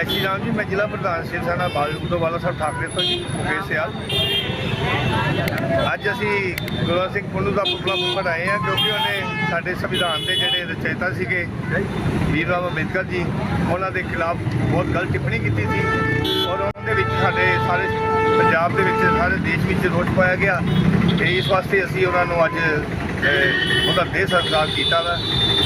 ਜੈ ਸ਼੍ਰੀ ਰਾਮ ਜੀ, ਮੈਂ ਜ਼ਿਲ੍ਹਾ ਪ੍ਰਧਾਨ ਸ਼ਿਵ ਸੈਨਾ ਬਾਲੂਕੋ ਵਾਲਾ ਸਾਹਿਬ ਠਾਕਰੇ ਤੋਂ ਜੀ, ਮੁਕੇਸ਼ ਸਿਆਲ। ਅੱਜ ਅਸੀਂ ਗੁਰੂ ਸਿੰਘ ਪੰਡੂ ਦਾ ਪੁਤਲਾ ਫੂਕਣ ਆਏ ਆ ਕਿਉਂਕਿ ਉਹਨੇ ਸਾਡੇ ਸੰਵਿਧਾਨ ਦੇ ਜਿਹੜੇ ਰਚయిਤਾ ਸੀਗੇ, ਵੀਰ ਰਾਮ ਅੰਬੇਦਕਰ ਜੀ, ਉਹਨਾਂ ਦੇ ਖਿਲਾਫ ਬਹੁਤ ਗਲਤ ਟਿੱਪਣੀ ਕੀਤੀ ਸੀ ਔਰ ਉਹਦੇ ਵਿੱਚ ਸਾਡੇ ਸਾਰੇ ਪੰਜਾਬ ਦੇ ਵਿੱਚ, ਸਾਰੇ ਦੇਸ਼ ਵਿੱਚ ਰੋਸ ਪਾਇਆ ਗਿਆ। ਤੇ ਇਸ ਵਾਸਤੇ ਅਸੀਂ ਉਹਨਾਂ ਨੂੰ ਅੱਜ ਉਹਦਾ ਦੇਹ ਸਤਿਕਾਰ ਕੀਤਾ ਵਾ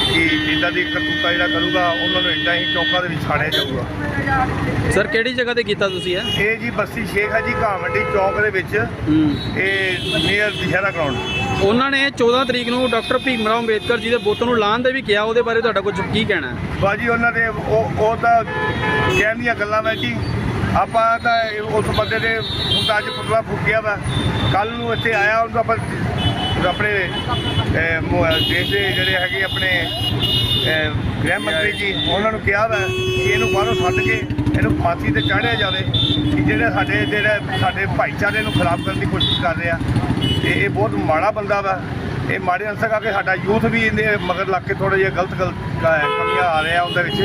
ਕਿ ਜਿੱਦਾਂ ਦੀ ਕਰਤੂਤਾ ਜਿਹੜਾ ਕਰੂਗਾ ਉਹਨਾਂ ਨੂੰ ਇੱਦਾਂ ਹੀ ਚੌਕਾਂ ਦੇ ਵਿੱਚ ਛਾੜਿਆ ਜਾਊਗਾ। ਸਰ ਕਿਹੜੀ ਜਗ੍ਹਾ ਤੇ ਕੀਤਾ ਤੁਸੀਂ ਇਹ? ਇਹ ਜੀ ਬਸਤੀ ਸ਼ੇਖ ਹੈ ਜੀ ਘਾਮੰਡੀ ਚੌਕ ਦੇ ਵਿੱਚ। ਇਹ ਨੀਅਰ ਦੁਸ਼ਹਿਰਾ ਗਰਾਊਂਡ ਉਹਨਾਂ ਨੇ 14 ਤਰੀਕ ਨੂੰ ਡਾਕਟਰ ਭੀਮ ਰਾਓ ਅੰਬੇਦਕਰ ਜੀ ਦੇ ਬੁੱਤ ਨੂੰ ਲਾਉਣ ਦੇ ਵੀ ਕਿਹਾ ਉਹਦੇ ਬਾਰੇ ਤੁਹਾਡਾ ਕੁਝ ਕੀ ਕਹਿਣਾ ਹੈ? ਬਾਜੀ ਉਹਨਾਂ ਦੇ ਉਹ ਉਹ ਤਾਂ ਕਹਿਣ ਦੀਆਂ ਗੱਲਾਂ ਮੈਂ ਜੀ ਆਪਾਂ ਤਾਂ ਉਸ ਬੰਦੇ ਦੇ ਤਾਂ ਅੱਜ ਪੁਤਲਾ ਫੂਕਿਆ ਵਾ। ਕੱਲ ਨੂੰ ਇੱਥੇ ਆਇਆ ਉਹਨੂੰ ਆਪਾਂ ਆਪਣੇ ਦੇਸ਼ ਦੇ ਜਿਹੜੇ ਹੈਗੇ ਆਪਣੇ ਗ੍ਰਹਿ ਮੰਤਰੀ ਜੀ, ਉਹਨਾਂ ਨੂੰ ਕਿਹਾ ਵਾ ਕਿ ਇਹਨੂੰ ਬਾਹਰੋਂ ਛੱਡ ਕੇ ਇਹਨੂੰ ਫਾਂਸੀ ਤੇ ਚਾੜਿਆ ਜਾਵੇ, ਕਿ ਜਿਹੜੇ ਸਾਡੇ ਜਿਹੜੇ ਸਾਡੇ ਭਾਈਚਾਰੇ ਨੂੰ ਖਰਾਬ ਕਰਨ ਦੀ ਕੋਸ਼ਿਸ਼ ਕਰ ਰਿਹਾ ਤੇ ਇਹ ਬਹੁਤ ਮਾੜਾ ਬੰਦਾ ਵਾ। ਇਹ ਮਾੜੇ ਅੰਸਰ ਕਰਕੇ ਸਾਡਾ ਯੂਥ ਵੀ ਇਹਦੇ ਮਗਰ ਲੱਗ ਕੇ ਥੋੜਾ ਜਿਹਾ ਗਲਤ ਗਲਤ ਕਮੀਆਂ ਆ ਰਿਹਾ ਉਹਦੇ ਵਿੱਚ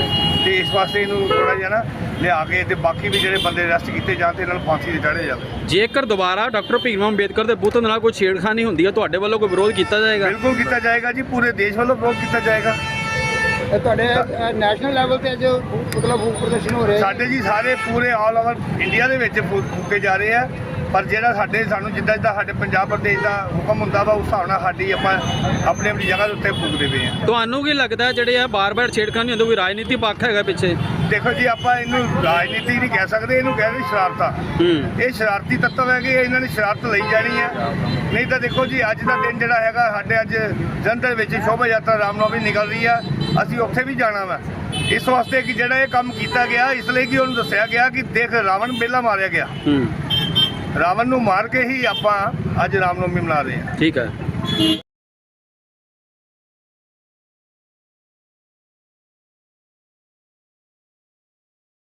ਤੇ ਇਸ ਵਾਸਤੇ ਇਹਨੂੰ ਥੋੜਾ ਜਿਹਾ ਨਾ ਲਿਆ ਕੇ ਤੇ ਬਾਕੀ ਵੀ ਜਿਹੜੇ ਬੰਦੇ ਅਰੈਸਟ ਕੀਤੇ ਜਾਣ ਤੇ ਇਹਨਾਂ ਨੂੰ ਫਾਂਸੀ ਤੇ ਚਾੜਿਆ ਜਾਵੇ ਜੇਕਰ ਦੁਬਾਰਾ ਡਾਕਟਰ ਭੀਮ ਅੰਬੇਦਕਰ ਦੇ ਬੁੱਤ ਨਾਲ ਕੋਈ ਛੇੜਖਾਨੀ ਹੁੰਦੀ ਹੈ ਤੁਹਾਡੇ ਵੱਲੋਂ ਕੋਈ ਵਿਰੋਧ ਕੀਤਾ ਜਾਏਗਾ? ਬਿਲਕੁਲ ਕੀਤਾ ਜਾਏਗਾ ਜੀ ਪੂਰੇ ਦੇਸ਼ ਵੱਲੋਂ ਵਿਰੋਧ ਕੀਤਾ ਜਾਏਗਾ। ਇਹ ਤੁਹਾਡੇ ਨੈਸ਼ਨਲ ਲੈਵਲ ਤੇ ਅੱਜ ਪੁਤਲਾ ਫੂਕ ਪ੍ਰਦਰਸ਼ਨ ਹੋ ਰਿਹਾ ਸਾਡੇ ਜੀ ਸਾਰੇ ਪੂਰੇ ਆਲ ਓਵਰ ਇੰਡੀਆ ਦੇ ਵਿੱਚ ਫੂਕੇ ਜਾ ਰਹੇ ਆ। ਪਰ ਜਿਹੜਾ ਸਾਡੇ ਸਾਨੂੰ ਜਿੱਦਾਂ ਜਿੱਦਾਂ ਸਾਡੇ ਪੰਜਾਬ ਪ੍ਰਦੇਸ਼ ਦਾ ਹੁਕਮ ਹੁੰਦਾ ਵਾ ਉਸ ਹਿਸਾਬ ਨਾਲ ਸਾਡੀ ਆਪਾਂ ਆਪਣੀ ਆਪਣੀ ਜਗ੍ਹਾ ਦੇ ਉੱਤੇ ਫੂਕਦੇ ਪਏ ਆ ਤੁਹਾਨੂੰ ਕੀ ਲੱਗਦਾ ਹੈ ਜਿਹੜੇ ਆ ਬਾਰ-ਬਾਰ ਛੇੜਖਾਨੀ ਹੁੰਦੀ ਕੋਈ ਰਾਜਨੀਤੀ ਪੱਖ ਹੈਗਾ ਪਿੱਛੇ? ਦੇਖੋ ਜੀ ਆਪਾਂ ਇਹਨੂੰ ਰਾਜਨੀਤੀ ਨਹੀਂ ਕਹਿ ਸਕਦੇ ਇਹਨੂੰ ਕਹਿੰਦੇ ਸ਼ਰਾਰਤਾਂ। ਹੂੰ। ਇਹ ਸ਼ਰਾਰਤੀ ਤੱਤਵ ਹੈਗੇ ਇਹਨਾਂ ਨੇ ਸ਼ਰਾਰਤ ਲਈ ਜਾਣੀ ਹੈ। ਨਹੀਂ ਤਾਂ ਦੇਖੋ ਜੀ ਅੱਜ ਦਾ ਦਿਨ ਜਿਹੜਾ ਹੈਗਾ ਸਾਡੇ ਅੱਜ ਜਲੰਧਰ ਵਿੱਚ ਸ਼ੋਭਾ ਯਾਤਰਾ ਰਾਮਨੌਮੀ ਨਿਕਲ ਰਹੀ ਆ। ਅਸੀਂ ਉੱਥੇ ਵੀ ਜਾਣਾ ਵਾ। ਇਸ ਵਾਸਤੇ ਕਿ ਜਿਹੜਾ ਇਹ ਕੰਮ ਕੀਤਾ ਗਿਆ ਇਸ ਲਈ ਕਿ ਉਹਨੂੰ ਦੱਸਿਆ ਗਿਆ ਕਿ ਦੇਖ ਰਾਵਣ ਬੇਲਾ ਮਾਰਿਆ ਗਿਆ। ਹੂੰ। ਰਾਵਣ ਨੂੰ ਮਾਰ ਕੇ ਹੀ ਆਪਾਂ ਅੱਜ ਰਾਮਨੌਮੀ ਮਨਾ ਰਹੇ ਹਾਂ। ਠੀਕ ਹੈ।